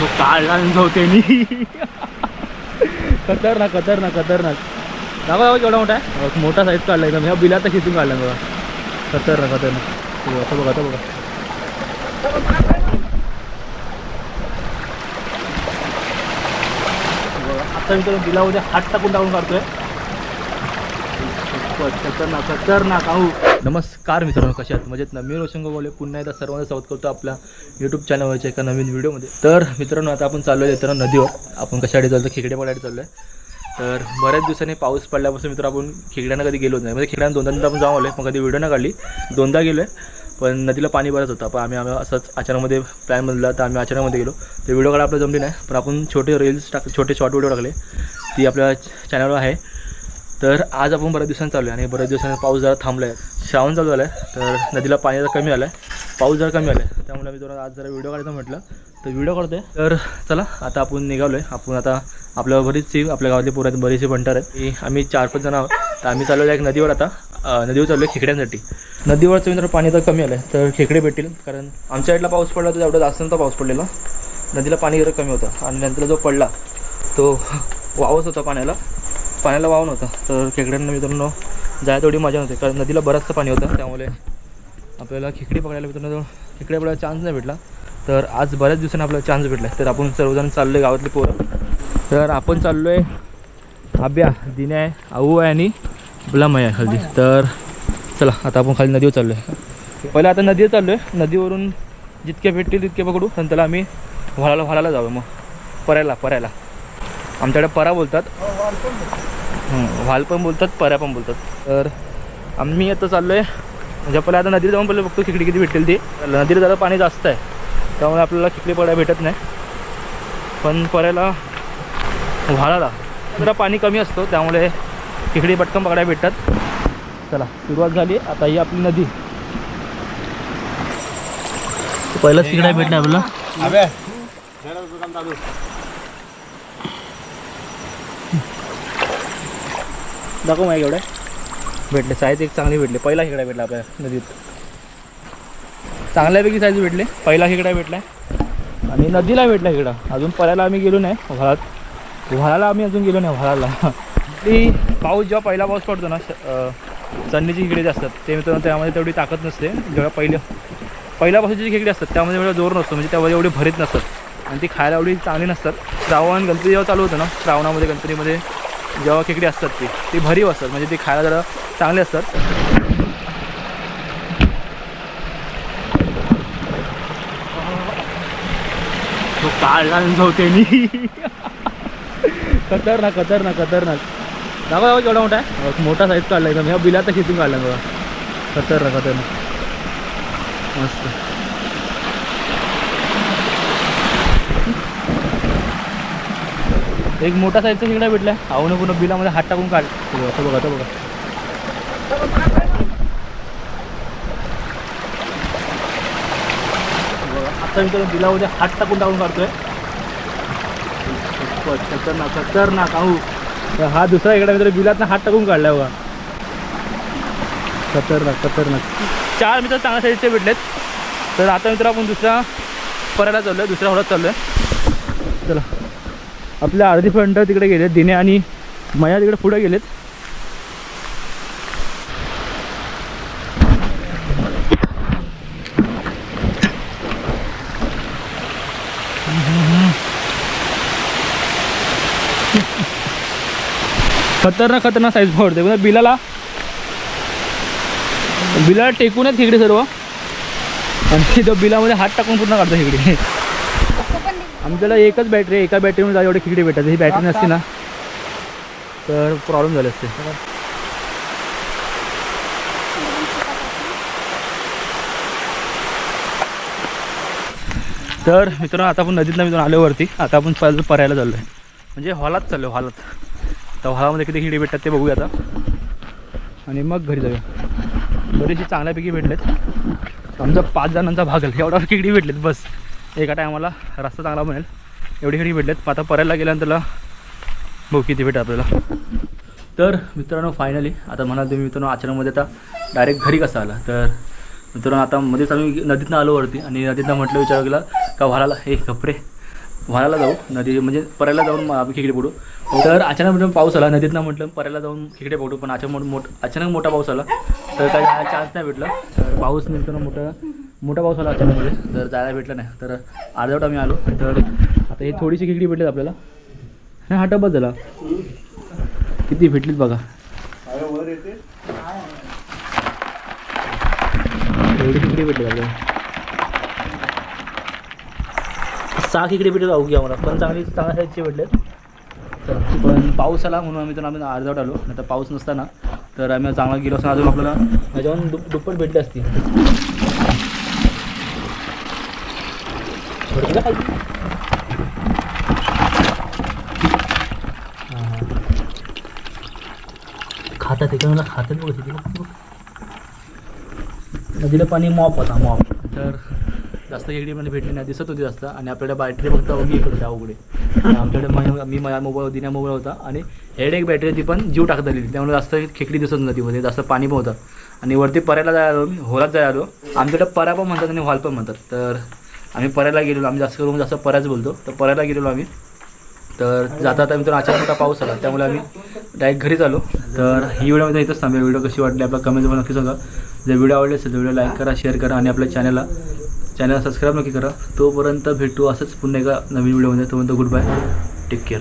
तो काढला त्यांनी खतरनाक खतरनाक खतरनाक. दाखवा दाखवा केवढा मोठा आहे? मोठा साईज काढला एकदम. ह्या बिलाचा खिचून काढला बघा. खतरनाक खतरनाक. बघा, आता बघा आता बघा. बघा, आता मी तर बिलामध्ये हात टाकून टाकून काढतोय. खूपच खतरनाक खतरनाक आहो नमस्कार मित्रांनो कशात आहात? मजेत ना? मी रोशन बोले पुन्हा एकदा सर्वांना स्वागत करतो आपल्या यूट्यूब चॅनलवरच्या एका नवीन व्हिडिओमध्ये तर मित्रांनो आता आपण चाललो आहे मित्रांनो नदीवर. आपण कशासाठी चालतो खेकडे पडायला चाललो आहे तर बऱ्याच दिवसांनी पाऊस पडल्यापासून मित्र आपण खेकड्यांना कधी गेलो नाही. म्हणजे खेकड्यांना दोनदा आपण जाऊन आलो पण कधी व्हिडिओ नाही काढली. दोनदा गेलो आहे पण नदीला पाणी बरंच होतं. पण आम्ही आम्ही असंच अचानकमध्ये प्लॅन बनला तर आम्ही अचानकमध्ये गेलो. तर व्हिडिओ काढा आपलं जमली नाही. पण आपण छोटे रील्स टाक छोटे शॉर्ट व्हिडिओ टाकले. ती आपल्या चॅनलवर आहे. तर आज आपण बऱ्याच दिवसांनी चालू आहे आणि बऱ्याच दिवसांनी पाऊस जरा थांबला आहे श्रावण चालू झाला आहे तर नदीला पाणी जरा कमी आलं आहे पाऊस जरा कमी आला आहे त्यामुळे मी जरा आज जरा व्हिडिओ काढायचं म्हटलं. तर व्हिडिओ काढतोय. तर चला आता आपण निघालो आहे आपण आता आपल्या बरीचशी आपल्या गावातली पोरं आहेत बरीचशी बंटार आहेत. की आम्ही चार पाच जण आहोत. तर आम्ही चाललो आहे एक नदीवर आता. नदीवर चाललो आहे खेकड्यांसाठी. नदीवरचं मित्र पाणी तर कमी आलं आहे तर खेकडे भेटतील. कारण आमच्या साईडला पाऊस पडला तर एवढा जास्त नव्हता पाऊस पडलेला. नदीला पाणी जरा कमी होतं. आणि नंतर जो पडला तो वावच होता पाण्याला. पाण्याला वाहून होता. तर खेकड्यांना मित्रांनो जायला तेवढी मजा नव्हती. कारण नदीला बरंचसं पाणी होतं त्यामुळे आपल्याला खेकडी पकडायला मित्रांनो खेकडे आपल्याला चान्स नाही भेटला. तर आज बऱ्याच दिवसांनी आपल्याला चान्स भेटला तर आपण सर्वजण चाललो आहे गावातली पोरं. तर आपण चाललो आहे आब्या दिने आहे आऊ आहे आणि बुलामय आहे हल्दी. तर चला आता आपण खाली नदीवर चाललो आहे पहिलं आता नदीवर चाललो आहे नदीवरून जितके भेटतील तितके पकडू. नंतर आम्ही व्हाळाला व्हाळाला जाऊ मग. परायला परायला आमच्याकडे परा बोलतात. व्हाल पण बोलतात पर्या पण बोलतात. तर आम्ही आता चाललो आहे म्हणजे आपल्याला आता नदीला जाऊन पहिले बघतो खिकडी किती भेटेल ती. नदीला जरा पाणी जास्त आहे. त्यामुळे आपल्याला खिकडी पड्या भेटत नाही. पण पर्याला व्हाळाला जरा पाणी कमी असतो त्यामुळे खिकडी पटकन पकड्या भेटतात. चला सुरुवात झाली. आता ही आपली नदी. पहिलाच तिकडे भेटणार आपल्याला. दाखव माझ्या एवढं भेटले साईज एक चांगली भेटली. पहिला खेकडा भेटला आपल्या नदीत. चांगल्यापैकी साईज भेटले. पहिला खेकडा भेटला. आणि नदीला भेटला खेकडा अजून पळायला आम्ही गेलो नाही व्हाळात. व्हाळाला आम्ही अजून गेलो नाही व्हाळाला. ती पाऊस जेव्हा पहिला पाऊस पडतो ना श- अं, चन्नीची खेकडे जे असतात ते मित्रांनो त्यामध्ये तेवढी ताकद नसते. जेव्हा पहिल्या पहिल्या जी खेकडे असतात त्यामध्ये एवढा जोर नसतो. म्हणजे त्यामध्ये एवढे भरीत नसतात. आणि ती खायला एवढी चांगली नसतात. श्रावण गणपती जेव्हा चालू होतं ना श्रावणामध्ये गणपतीमध्ये जेव्हा खेकडी असतात ती ती भरीव असतात म्हणजे ती खायला जरा चांगली असतात. तो काढला झोतेनी खतरनाक खतरनाक खतरनाक. दाखवा दाखवा केवढा मोठा आहे. मोठा साईज काढला एकदम. ह्या बिलात खिचून काढला बघा. खतरनाक खतरनाक. मस्त. एक मोठा साईजचा खेकडा भेटला आहे ना पूर्ण बिलामध्ये हात टाकून काढ. असं बघा, आता बघा. आता मी त्याला बिलामध्ये हात टाकून टाकून काढतोय. खतरनाक खतरनाक आहो तर हा दुसरा इकडे मित्र बिलात हात टाकून काढलाय बघा. खतरनाक खतरनाक. चार मित्र चांगल्या साईजचे भेटलेत. तर आता मित्र आपण दुसरा परायला चाललो आहे दुसऱ्या होळात चाललो आहे चला. आपल्या अर्धी फ्रंट तिकडे गेलेत दिने आणि मया तिकडे पुढे गेलेत. खतरनाक खतरनाक साईज पडते म्हणजे बिलाला बिलाला टेकूनच तिकडे सर्व. आणि तो बिलामध्ये हात टाकून पूर्ण काढतो तिकडे आमच्याला एकच बॅटरी आहे. एका बॅटरीमध्ये एवढे खिकडे भेटतात ही बॅटरी नसते ना तर प्रॉब्लेम झाले असते. तर मित्रांनो आता आपण नदीतनं मित्रांनो आलो वरती आता आपण पहिलं परायला चाललो आहे म्हणजे हॉलात चाललो हॉलात. तर हॉलामध्ये किती खिडे भेटतात ते बघूया आता. आणि मग घरी जाऊया. बरेचसे चांगल्यापैकी भेटलेत. आमचा पाच जणांचा भाग आहे. एवढा खिकडी भेटलेत बस. एका टायमाला रस्ता चांगला बनेल. एवढी खिडी भेटलेत. आता परायला गेल्यानंतरला बघू किती भेट आपल्याला. तर मित्रांनो फायनली आता म्हणाल तुम्ही मित्रांनो आचरणामध्ये आता डायरेक्ट घरी कसा आला? तर मित्रांनो आता मध्येच आम्ही नदीतनं आलो वरती आणि नदीतनं म्हटलं विचार केला का व्हायला हे कपडे व्हायला जाऊ नदी म्हणजे परायला जाऊन मग आम्ही खेकडे पडू तर अचानक म्हटलं पाऊस आला नदीतनं म्हटलं परायला जाऊन खेकडे पडू पण अचानक मोठ अचानक मोठा पाऊस आला. तर काही चान्स नाही भेटला. तर पाऊस मित्रांनो मोठा मोठा पाऊस आला अचानकमध्ये तर जायला भेटलं नाही. तर अर्धवट आम्ही आलो. तर आता ही थोडीशी खेकडी भेटलीत आपल्याला. नाही हा टबच झाला. किती भेटलीत बघा. एवढी खेकडी भेटली आपल्याला. सहा खेकडी भेटली जाऊ घ्या मला पण चांगली चांगल्या साईजची भेटलेत. तर पण पाऊस आला म्हणून आम्ही तर आम्ही अर्धवट आलो. नाही तर पाऊस नसताना. तर आम्ही चांगला गेलो असताना अजून आपल्याला ह्याच्यावरून दुप दुप्पट भेटली असती भेटलं काही? हां, हां. खातात एका खातात बघ नदीला पाणी मॉप होता मॉप. तर जास्त खेकडी म्हणजे भेटली नाही दिसत होती जास्त. आणि आपल्याकडे बॅटरी फक्त मी इकडे त्या उघडे. आमच्याकडे मी माझ्या मोबाईल दिन्या मोबाईल होता. आणि हेड एक बॅटरी ती पण जीव टाकत आली त्यामुळे जास्त खेकडी दिसत नदीमध्ये म्हणजे जास्त पाणी पण होतं. आणि वरती पऱ्याला जायला आलो मी होलात जायला आलो. आमच्याकडे पऱ्या पण म्हणतात आणि हॉल पण म्हणतात. तर आम्ही पऱ्याला गेलेलो आम्ही जास्त करून जास्त पऱ्याच बोलतो. तर पऱ्याला गेलेलो आम्ही. तर जाता जाता मित्रांनो अचानक मोठा पाऊस आला. त्यामुळे आम्ही डायरेक्ट घरीच आलो. तर ही व्हिडिओमध्ये इथंच थांबे व्हिडिओ कशी वाटली आपल्या कमेंटमध्ये नक्की सांगा. जर व्हिडिओ आवडले असेल तर व्हिडिओ लाईक करा शेअर करा आणि आपल्या चॅनलला चॅनल सबस्क्राईब नक्की करा. तोपर्यंत भेटू असंच पुन्हा एका नवीन व्हिडिओमध्ये तोपर्यंत गुड बाय टेक केअर